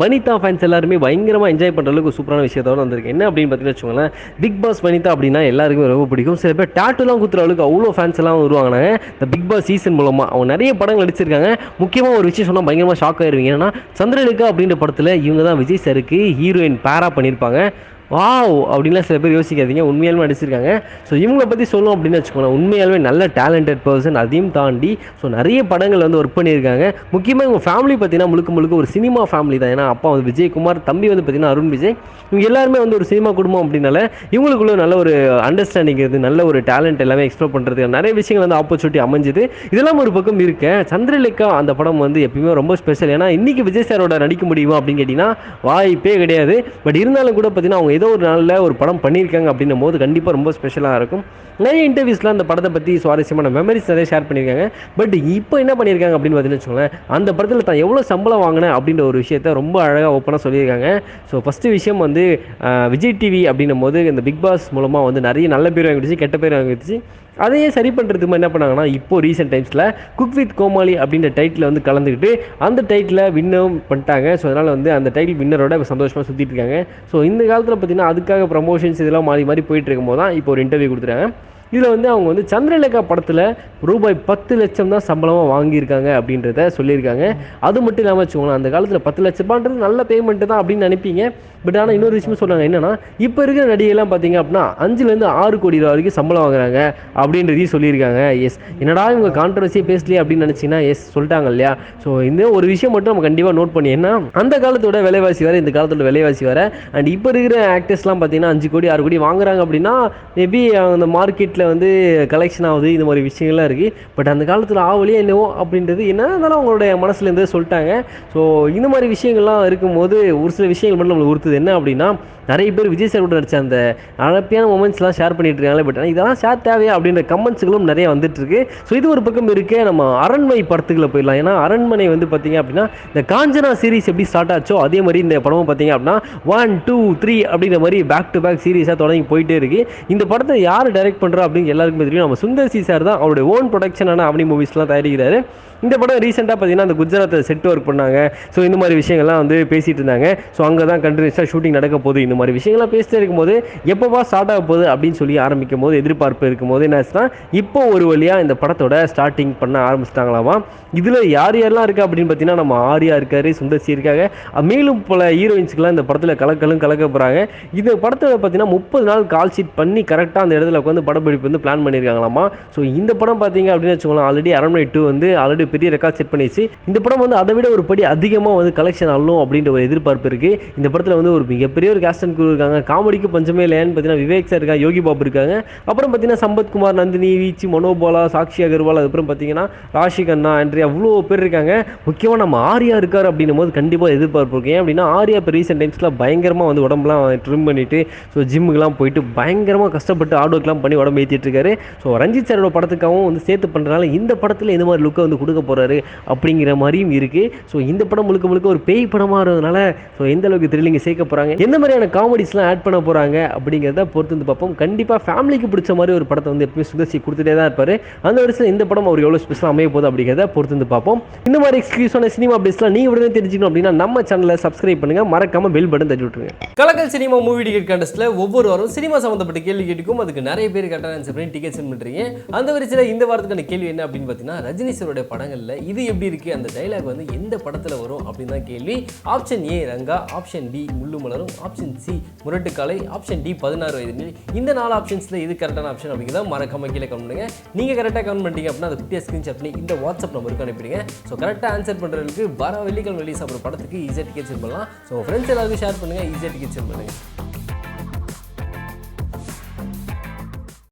Vanitha fans எல்லாருமே பயங்கரமாக enjoy பண்ணுற அளவுக்கு சூப்பரான விஷயத்தோட வந்திருக்கு என்ன அப்படின்னு பார்த்தீங்கன்னு வச்சுக்கோங்களேன் பிக் பாஸ் வனிதா அப்படின்னா எல்லாருக்குமே ரொம்ப பிடிக்கும். சில பேர் டேட்டுலாம் குத்துற அளவுக்கு அவ்வளோ ஃபேன்ஸ் எல்லாம் வருவாங்க இந்த பிக் பாஸ் சீசன் மூலமாக அவங்க நிறைய படங்கள் நடிச்சிருக்காங்க. முக்கியமாக ஒரு விஷயம் சொன்னால் பயங்கரமாக ஷாக் ஆயிருவீங்க. ஏன்னா சந்திரலேகா அப்படின்ற படத்தில் இவங்க தான் விஜய் சருக்கு ஹீரோயின் பேரா பண்ணியிருப்பாங்க வாவ் அப்படின்லாம் சில பேர் யோசிக்காதீங்க. உண்மையாலுமே நடிச்சிருக்காங்க. ஸோ இவங்களை பற்றி சொல்லும் அப்படின்னு வச்சுக்கோங்களேன். உண்மையாலுமே நல்ல டேலண்டட் பர்சன் அதையும் தாண்டி ஸோ நிறைய படங்கள் வந்து ஒர்க் பண்ணியிருக்காங்க. முக்கியமாக இவங்க ஃபேமிலி பார்த்தீங்கன்னா முழுக்க முழுக்க ஒரு சினிமா ஃபேமிலி தான். ஏன்னா அப்பா வந்து விஜயகுமார் தம்பி வந்து பார்த்தீங்கன்னா அருண் விஜய். இவங்க எல்லாருமே வந்து ஒரு சினிமா குடும்பம் அப்படின்னால இவங்களுக்குள்ள நல்ல ஒரு அண்டர்ஸ்டாண்டிங் இருக்குது நல்ல ஒரு டேலண்ட் எல்லாமே எக்ஸ்ப்ளோர் பண்ணுறதுக்கு நிறைய விஷயங்கள் வந்து ஆப்பர்ச்சுனிட்டி அமைஞ்சுது. இதெல்லாம் ஒரு பக்கம் இருக்கேன். சந்திரலேகா அந்த படம் வந்து எப்பயுமே ரொம்ப ஸ்பெஷல் ஏன்னா இன்றைக்கி விஜய் சாரோட நடிக்க முடியுமா அப்படின்னு கேட்டிங்கன்னா வாய்ப்பே கிடையாது. பட் இருந்தாலும் கூட பார்த்தீங்கன்னா அவங்க ஏதோ ஒரு நாளில் ஒரு படம் பண்ணியிருக்காங்க அப்படின்னும் போது கண்டிப்பாக ரொம்ப ஸ்பெஷலாக இருக்கும். நிறைய இன்டர்வியூஸ்லாம் அந்த படத்தை பற்றி சுவாரஸ்யமான மெமரிஸ் நிறைய ஷேர் பண்ணியிருக்காங்க. பட் இப்போ என்ன பண்ணியிருக்காங்க அப்படின்னு பார்த்தீங்கன்னு வச்சுக்கோங்களேன் அந்த படத்தில் தான் எவ்வளோ சம்பளம் வாங்கினேன் அப்படின்ற ஒரு விஷயத்த ரொம்ப அழகாக ஓப்பனாக சொல்லியிருக்காங்க. ஸோ ஃபஸ்ட்டு விஷயம் வந்து விஜய் டிவி அப்படின்னும் போது இந்த பிக் பாஸ் மூலமாக வந்து நிறைய நல்ல பேர் வாங்கிடுச்சு கெட்ட பேர் வாங்கிடுச்சு. அதையே சரி பண்ணுறதுக்கு என்ன பண்ணாங்கன்னா இப்போ ரீசெண்ட் டைம்ஸில் குக் வித் கோமாளி அப்படின்ற டைட்டில் வந்து கலந்துக்கிட்டு அந்த டைட்டில் வின்னும் பண்ணிட்டாங்க. ஸோ அதனால் வந்து அந்த டைட்டில் வின்னரோட சந்தோஷமாக சுற்றிட்டு இருக்காங்க. ஸோ இந்த காலத்தில் பார்த்தீங்கன்னா அதுக்காக ப்ரமோஷன்ஸ் இதெல்லாம் மாறி மாறி போயிட்டு இருக்கும்போது தான் இப்போ ஒரு இன்டர்வியூ கொடுத்துருக்காங்க இதில் வந்து அவங்க வந்து சந்திரலேகா படத்தில் ரூபாய் பத்து லட்சம் தான் சம்பளமாக வாங்கியிருக்காங்க அப்படின்றத சொல்லியிருக்காங்க. அது மட்டும் இல்லாமல் வச்சுக்கோங்களேன் அந்த காலத்தில் பத்து லட்ச ரூபான்றது நல்ல பேமெண்ட்டு தான் அப்படின்னு நினைப்பீங்க. பட் ஆனால் இன்னொரு விஷயமும் சொல்கிறாங்க என்னென்னா இப்போ இருக்கிற நடிகைலாம் பார்த்தீங்க அப்படின்னா அஞ்சுலேருந்து ஆறு கோடி ரூபா வரைக்கும் சம்பளம் வாங்குறாங்க அப்படின்றதையும் சொல்லியிருக்காங்க. எஸ் என்னடா இவங்க கான்ட்ரவர்சியே பேசலையே அப்படின்னு நினச்சிங்கன்னா எஸ் சொல்லிட்டாங்க இல்லையா? ஸோ இந்த ஒரு விஷயம் மட்டும் நம்ம கண்டிப்பாக நோட் பண்ணி என்ன அந்த காலத்தோட விலைவாசி வேறு இந்த காலத்தோட விலைவாசி வேறு. அண்ட் இப்போ இருக்கிற ஆக்டர்ஸ்லாம் பார்த்தீங்கன்னா அஞ்சு கோடி ஆறு கோடி வாங்குறாங்க அப்படின்னா மேபி அந்த மார்க்கெட்டில் வந்து கலெக்ஷன் ஆகுது இந்த மாதிரி விஷயங்கள்லாம் இருக்குது பட் அந்த காலத்தில் ஆவலியே என்னவோ அப்படின்றது என்ன இருந்தாலும் அவங்களுடைய மனசுலேருந்தே சொல்லிட்டாங்க. ஸோ இந்த மாதிரி விஷயங்கள்லாம் இருக்கும்போது ஒரு சில விஷயங்கள் மட்டும் நம்மளுக்கு உறுத்துது. என்ன அப்படின்னா நிறைய பேர் விஜய் சார் கூட நடிச்ச அந்த அழப்பியான மூமெண்ட்ஸ்லாம் ஷேர் பண்ணிட்டு இருக்காங்க. பட் ஆனால் இதெல்லாம் ஷேர் தேவையா அப்படின்ற கமெண்ட்ஸுகளும் நிறைய வந்துட்டு இருக்கு. ஸோ இது ஒரு பக்கம் இருக்க நம்ம அரண்மனை படத்துக்குள்ள போயிடலாம். ஏன்னா அரண்மனை வந்து பார்த்தீங்க அப்படின்னா இந்த காஞ்சனா சீரிஸ் எப்படி ஸ்டார்ட் ஆச்சோ அதே மாதிரி இந்த படமும் பார்த்தீங்க அப்படின்னா ஒன் டூ த்ரீ அப்படிங்கிற மாதிரி பேக் டு பேக் சீரிஸாக தொடங்கி போயிட்டே இருக்கு. இந்த படத்தை யார் டைரக்ட் பண்ணுறா அப்படின்னு எல்லாருக்குமே தெரியும். நம்ம சுந்தர் சி சார் தான் அவருடைய ஓன் ப்ரொடக்ஷனான அவனி மூவிஸ்லாம் தயாரிக்கிறாரு. இந்த படம் ரீசெண்டாக பார்த்தீங்கன்னா அந்த குஜராத்தில் செட் ஒர்க் பண்ணாங்க. ஸோ இந்த மாதிரி விஷயங்கள்லாம் வந்து பேசிட்டு இருந்தாங்க. ஸோ அங்கே தான் கண்டினியூஸாக ஷூட்டிங் நடக்க போகுது. இந்த மாதிரி விஷயங்கள்லாம் பேசிட்டே இருக்கும்போது எப்போவா ஸ்டார்ட் ஆக போகுது அப்படின்னு சொல்லி ஆரம்பிக்கும் போது எதிர்பார்ப்பு இருக்கும்போது என்ன ஆச்சுன்னா இப்போ ஒரு வழியாக இந்த படத்தோட ஸ்டார்டிங் பண்ண ஆரம்பிச்சிட்டாங்களாமா? இதில் யார் யாரெல்லாம் இருக்கா அப்படின்னு பார்த்தீங்கன்னா நம்ம ஆர்யா இருக்காரு சுந்தர்சி இருக்காங்க. மேலும் பல ஹீரோயின்ஸ்க்குலாம் இந்த படத்தில் கலக்கலும் கலக்க போகிறாங்க இந்த படத்தில் பார்த்தீங்கன்னா முப்பது நாள் கால் ஷீட் பண்ணி கரெக்டாக அந்த இடத்துல உட்காந்து படப்பிடிப்பு வந்து பிளான் பண்ணியிருக்காங்களாமா? ஸோ இந்த படம் பார்த்தீங்க அப்படின்னு வச்சுக்கோங்களேன் ஆல்ரெடி அரண்மனை டூ வந்து ஆல்ரெடி பெரிய ரெக்கார்ட் செட் பண்ணிடுச்சு இந்த படம் வந்து அதை விட ஒரு படி அதிகமாக வந்து கலெக்ஷன் ஆகணும் அப்படின்ற ஒரு எதிர்பார்ப்பு இருக்குது இந்த படத்தில் வந்து ஒரு மிகப்பெரிய ஒரு கேஸ்ட் குரு இருக்காங்க காமெடிக்கு பஞ்சமே இல்லையான்னு பார்த்தீங்கன்னா விவேக் சார் இருக்காங்க யோகி பாபு இருக்காங்க. அப்புறம் பார்த்தீங்கன்னா சம்பத்குமார் நந்தினி வீச்சு மனோபாலா சாக்ஷி அகர்வால் அதுக்கப்புறம் பார்த்தீங்கன்னா ராஷி கண்ணா அண்ட்ரி அவ்வளோ பேர் இருக்காங்க. முக்கியமாக நம்ம ஆரியா இருக்கார் அப்படின்னும் போது கண்டிப்பாக எதிர்பார்ப்பு இருக்கு ஏன் அப்படின்னா ஆரியா இப்போ ரீசெண்ட் டைம்ஸில் பயங்கரமாக வந்து உடம்புலாம் ட்ரிம் பண்ணிட்டு ஸோ ஜிம்முக்கெலாம் போயிட்டு பயங்கரமாக கஷ்டப்பட்டு ஹார்ட் ஒர்க்லாம் பண்ணி உடம்பு ஏற்றிட்டுருக்காரு ஸோ ரஞ்சித் சாரோட படத்துக்காகவும் வந்து சேர்த்து பண்ணுறதுனால இந்த படத்தில் இந்த மாதிரி லுக்கை வந்து கொடுக்க போகிறாரு அப்படிங்கிற மாதிரியும் இருக்குது ஸோ இந்த படம் முழுக்க முழுக்க ஒரு பேய் படமாக இருந்ததுனால ஸோ எந்த அளவுக்கு த்ரில்லிங்கை சேர்க்க போகிறாங்க எந்த மாதிரியான காமெடிஸ்லாம் ஆட் பண்ண போகிறாங்க அப்படிங்கிறத பொறுத்து வந்து பார்ப்போம். கண்டிப்பாக ஃபேமிலிக்கு பிடிச்ச மாதிரி ஒரு படத்தை வந்து எப்பவுமே சுதர்சி கொடுத்துட்டே தான் இருப்பார். அந்த வரிசையில் இந்த படம் அவர் எவ்வளோ ஸ்பெஷலாக அமைய போகுது அப்படிங்கிறத பொறுத்து வந்து பார்ப்போம். இந்த மாதிரி எக்ஸ்க்ளூசிவான சினிமா அப்டேட்ஸ்லாம் நீங்கள் உடனே தெரிஞ்சுக்கணும் அப்படின்னா நம்ம சேனலை சப்ஸ்கிரைப் பண்ணுங்கள் மறக்காமல் பெல் பட்டன் தட்டி விட்டுருங்க. கலக்கல் சினிமா மூவி டிக்கெட் கண்டஸ்ட்டில் ஒவ்வொரு வாரம் சினிமா சம்மந்தப்பட்ட கேள்வி கேட்டுக்கும் அதுக்கு நிறைய பேர் கரெக்டாக ஆன்சர் பண்ணி டிக்கெட் சென்ட் பண்ணுறீங்க அந்த வரிசையில் இந்த வாரத்துக்கான கேள்வி என்ன அப்படின்னு பார்த்தீங்கன்னா ரஜினி சாரோட படங்களில் இது எப்படி இருக்குது அந்த டைலாக் வந்து எந்த படத்தில் வரும் அப்படின்னு தான் கேள்வி. Option A Ranga option B Mullu Malarum option C Murattukaalai option D Pathinaaru Vayathu இந்த நாலு ஆப்ஷன்ஸில் இது கரெக்டான ஆப்ஷன் அப்படிங்கிறத மறக்காம கீழே கமெண்ட் பண்ணுங்க. நீங்கள் கரெக்டாக கமெண்ட் பண்ணிட்டீங்க அப்படின்னா அதை குட்டியாக ஸ்க்ரீன்ஷாட் பண்ணி இந்த வாட்ஸ்அப் நம்பருக்கு அனுப்பிடுங்க. ஸோ கரெக்டாக ஆன்சர் பண்ணுறதுக்கு வர வெள்ளிக்கிழமை ரிலீஸ் ஆகிற படத்துக்கு ஈஸியாக டிக்கெட் சென்ட் பண்ணலாம் ஸோ ஃப்ரெண்ட்ஸ் எல்லாருக்கும் ஷேர் பண்ணுங்கள் ஈஸியாக டிக்கெட் சென்ட் பண்ணுங்கள்